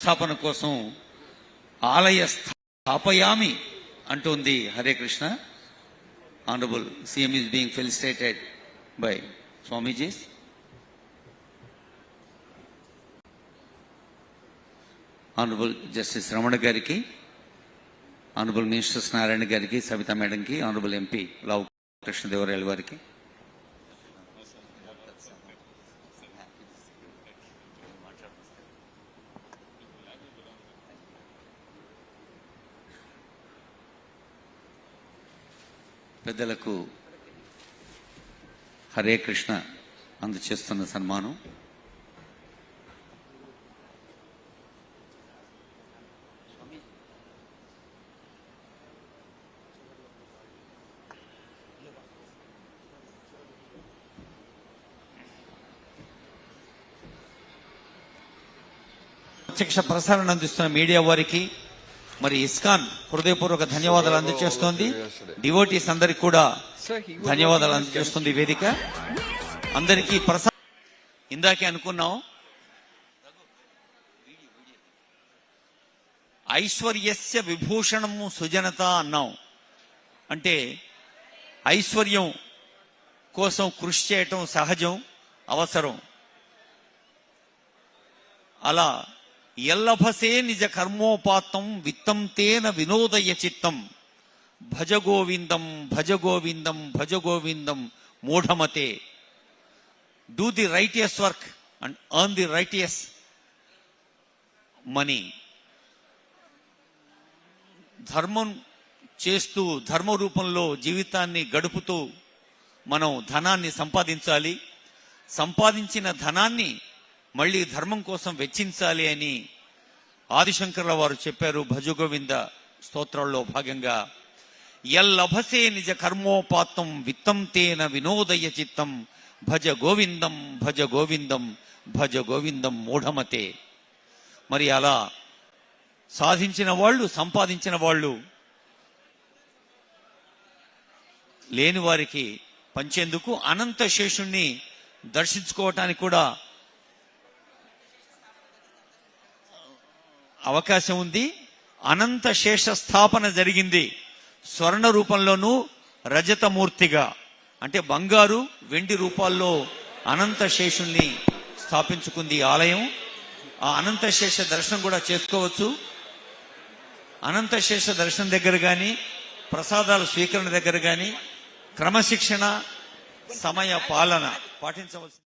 స్థాపన కోసం ఆలయ స్థాపయామి అంటుంది Hare Krishna. Honourable CM is being felicitated by swamijis honourable justice Ramana గారికి ఆనరబుల్ మినిస్టర్స్ నారాయణ గారికి సవితా మేడంకి ఆనరబుల్ ఎంపీ లావు కృష్ణదేవరాయల వారికి పెద్దలకు హరే కృష్ణ అందచేస్తున్న సన్మానం. ప్రత్యక్ష ప్రసారణ అందిస్తున్న మీడియా వారికి మరి ఇస్కాన్ హృదయపూర్వక ధన్యవాదాలు అందజేస్తోంది. డివోటీస్ అందరికి కూడా ధన్యవాదాలు అందజేస్తుంది వేదిక. అందరికీ ప్రసా ఇందాకే అనుకున్నాం. ఐశ్వర్యస్య విభూషణము సుజనత అన్నాం. అంటే ఐశ్వర్యం కోసం కృషి చేయటం సహజం అవసరం. అలా ఎల్లభసే నిజ కర్మోపాతం విత్తం తేన వినోదయ చిత్తం. భజ గోవిందం భజ గోవిందం భజ గోవిందం మూఢమతే. Do the righteous work and earn the righteous money ధర్మం చేస్తూ ధర్మ రూపంలో జీవితాన్ని గడుపుతూ మనం ధనాన్ని సంపాదించాలి. సంపాదించిన ధనాన్ని మళ్ళీ ధర్మం కోసం వెచ్చించాలి అని ఆదిశంకర్ల వారు చెప్పారు భజగోవింద స్తోత్రంలో భాగంగా. ఎల్లభసే నిజ కర్మోపాత్తం విత్తం తేన వినోదయ చిత్తం భజ గోవిందం భజ గోవిందం భజ గోవిందం మూఢమతే. మరి అలా సాధించిన వాళ్ళు సంపాదించిన వాళ్ళు లేని వారికి పంచేందుకు అనంత శేషుణ్ణి దర్శించుకోవటానికి కూడా అవకాశం ఉంది. అనంత శేష స్థాపన జరిగింది. స్వర్ణ రూపంలోనూ రజతమూర్తిగా. అంటే బంగారు వెండి రూపాల్లో అనంత శేషుల్ని స్థాపించుకుంది ఆలయం. ఆ అనంత శేష దర్శనం కూడా చేసుకోవచ్చు. అనంత శేష దర్శనం దగ్గర కానీ ప్రసాదాల స్వీకరణ దగ్గర కానీ క్రమశిక్షణ సమయ పాలన పాటించవలసింది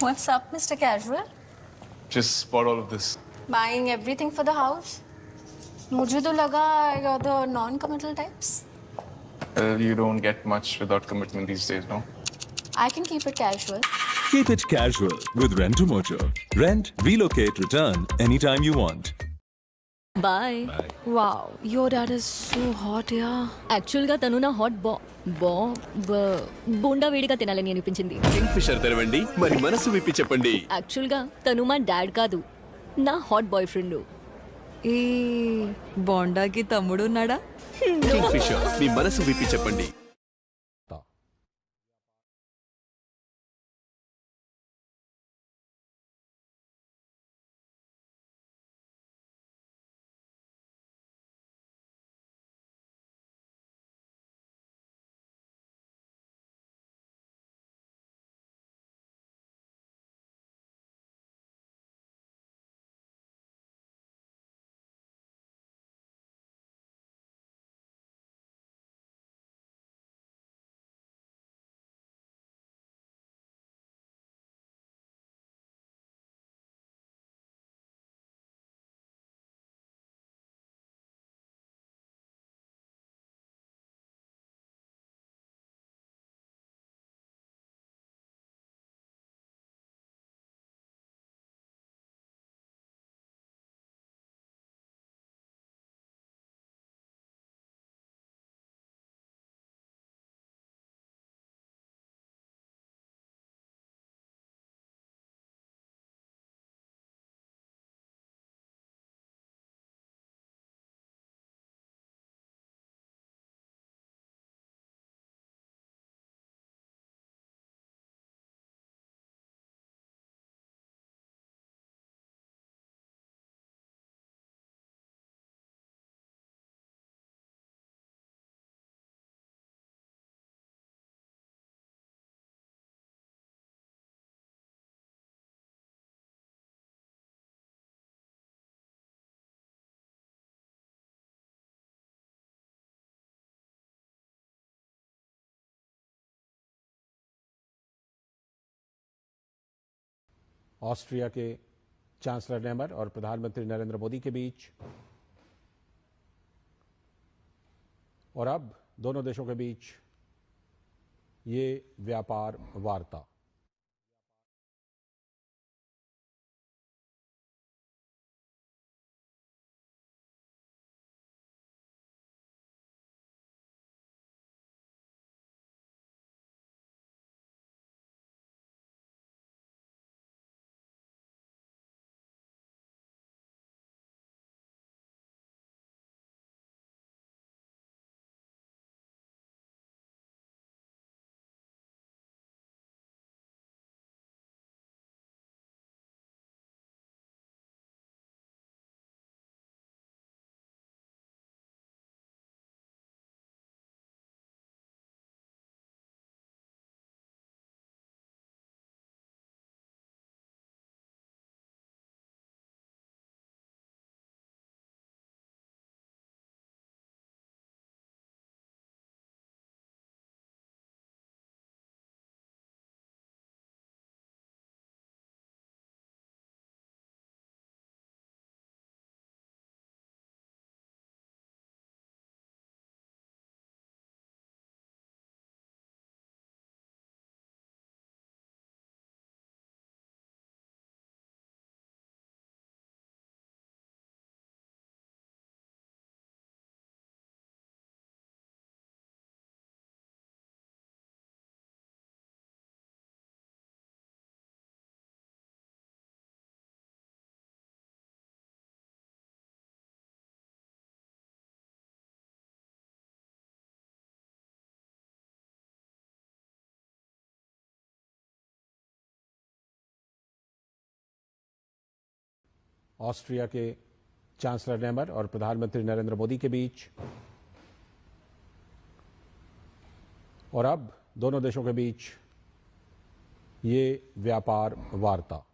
What's up, Mr. Casual? Just bought all of this. Buying everything for the house? मुझे तो लगा you're the non-committal types. Well, you don't get much without commitment these days, no? I can keep it casual. Keep it casual with Rentomojo. Rent, relocate, return anytime you want. Boy Wow, your dad is so hot, yeah. యాక్చువల్గా తను నా hot బా బా బ- బోండా వేడిగా తినాలని అనిపించింది. King fissure తెరవండి మరి మనసు విప్పి చెప్పండి. యాక్చువల్గా తను మా డాడ్ కాదు నా హాట్ బాయ్ ఫ్రెండ్ ఈ బోండాకి తమ్ముడు ఉన్నాడా కింగ్ ఫిషర్ మీ మనసు విప్పి చెప్పండి. ऑस्ट्रिया के चांसलर नेमर और प्रधानमंत्री नरेंद्र मोदी के बीच। और अब दोनों देशों के बीच ये व्यापार वार्ता। ऑस्ट्रिया के चांसलर नेमर और प्रधानमंत्री नरेंद्र मोदी के बीच। और अब दोनों देशों के बीच ये व्यापार वार्ता।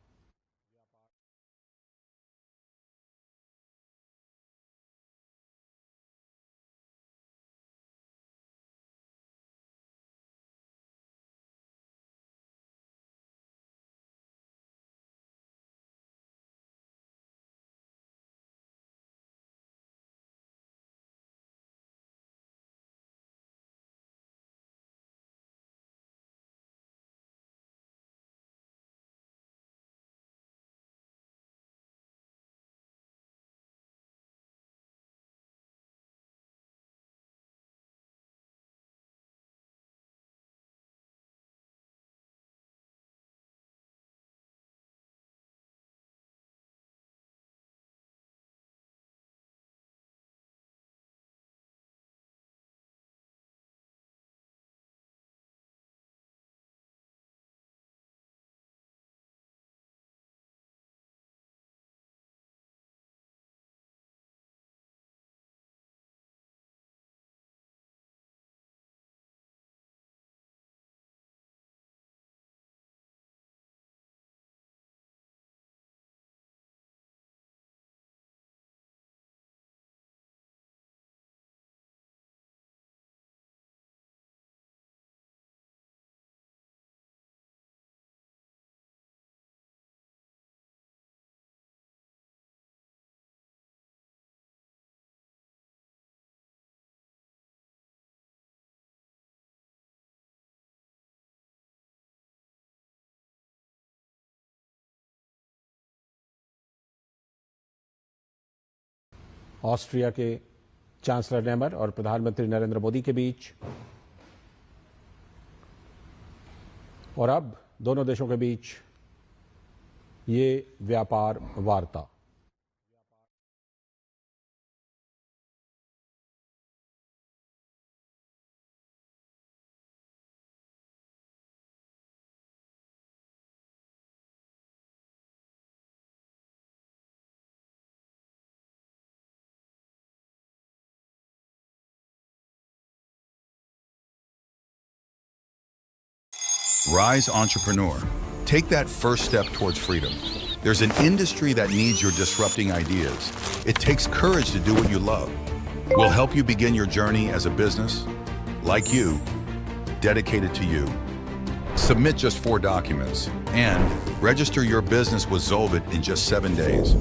ऑस्ट्रिया के चांसलर नेमर और प्रधानमंत्री नरेंद्र मोदी के बीच। और अब दोनों देशों के बीच ये व्यापार वार्ता। Rise Entrepreneur. Take that first step towards freedom. There's an industry that needs your disrupting ideas. It takes courage to do what you love. We'll help you begin your journey as a business, like you, dedicated to you. Submit just four documents and register your business with Zolvit in just seven days.